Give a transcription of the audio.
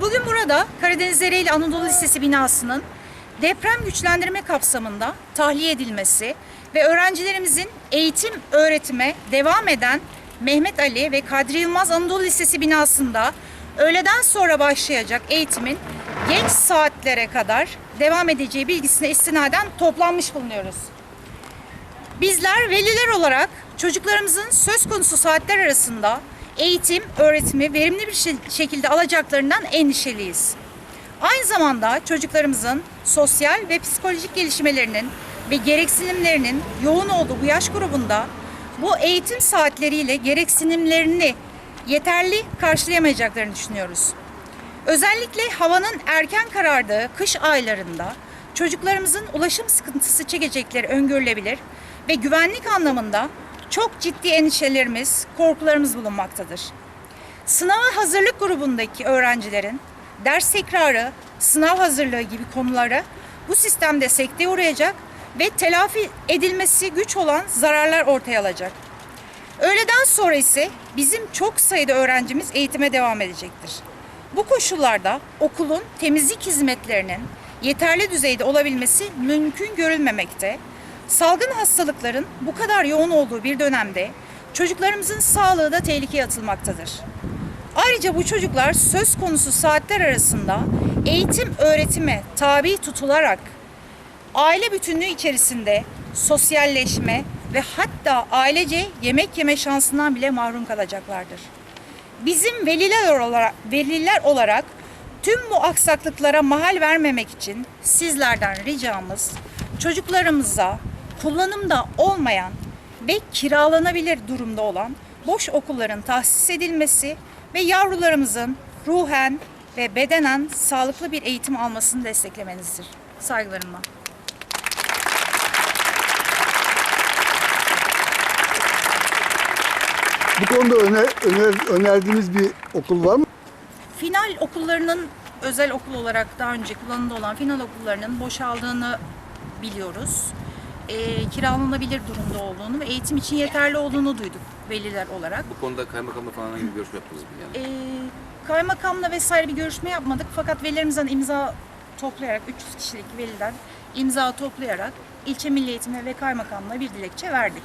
Burada Karadeniz Ereğli Anadolu Lisesi binasının deprem güçlendirme kapsamında tahliye edilmesi ve öğrencilerimizin eğitim öğretime devam eden Mehmet Ali ve Kadri Yılmaz Anadolu Lisesi binasında öğleden sonra başlayacak eğitimin geç saatlere kadar devam edeceği bilgisine istinaden toplanmış bulunuyoruz. Bizler veliler olarak çocuklarımızın söz konusu saatler arasında eğitim, öğretimi verimli bir şe- şekilde alacaklarından endişeliyiz. Aynı zamanda çocuklarımızın sosyal ve psikolojik gelişmelerinin ve gereksinimlerinin yoğun olduğu bu yaş grubunda bu eğitim saatleriyle gereksinimlerini yeterli karşılayamayacaklarını düşünüyoruz. Özellikle havanın erken karardığı kış aylarında çocuklarımızın ulaşım sıkıntısı çekecekleri öngörülebilir ve güvenlik anlamında çok ciddi endişelerimiz, korkularımız bulunmaktadır. Sınava hazırlık grubundaki öğrencilerin ders tekrarı, sınav hazırlığı gibi konuları bu sistemde sekteye uğrayacak ve telafi edilmesi güç olan zararlar ortaya alacak. Öğleden sonra ise bizim çok sayıda öğrencimiz eğitime devam edecektir. Bu koşullarda okulun temizlik hizmetlerinin yeterli düzeyde olabilmesi mümkün görülmemekte. Salgın hastalıkların bu kadar yoğun olduğu bir dönemde çocuklarımızın sağlığı da tehlikeye atılmaktadır. Ayrıca bu çocuklar söz konusu saatler arasında eğitim öğretime tabi tutularak aile bütünlüğü içerisinde sosyalleşme ve hatta ailece yemek yeme şansından bile mahrum kalacaklardır. Bizim veliler olarak, veliler olarak tüm bu aksaklıklara mahal vermemek için sizlerden ricamız çocuklarımıza kullanımda olmayan ve kiralanabilir durumda olan boş okulların tahsis edilmesi ve yavrularımızın ruhen ve bedenen sağlıklı bir eğitim almasını desteklemenizdir. Saygılarımla. Bu konuda öner, öner, önerdiğiniz bir okul var mı? Final okullarının özel okul olarak daha önce kullanımda olan final okullarının boşaldığını biliyoruz. E, kiralanabilir durumda olduğunu ve eğitim için yeterli olduğunu duyduk veliler olarak. Bu konuda kaymakamla falan hangi bir görüşme yaptınız mı yani? E, kaymakamla vesaire bir görüşme yapmadık fakat velilerimizden imza toplayarak 300 kişilik veliden imza toplayarak ilçe milli eğitime ve kaymakamla bir dilekçe verdik.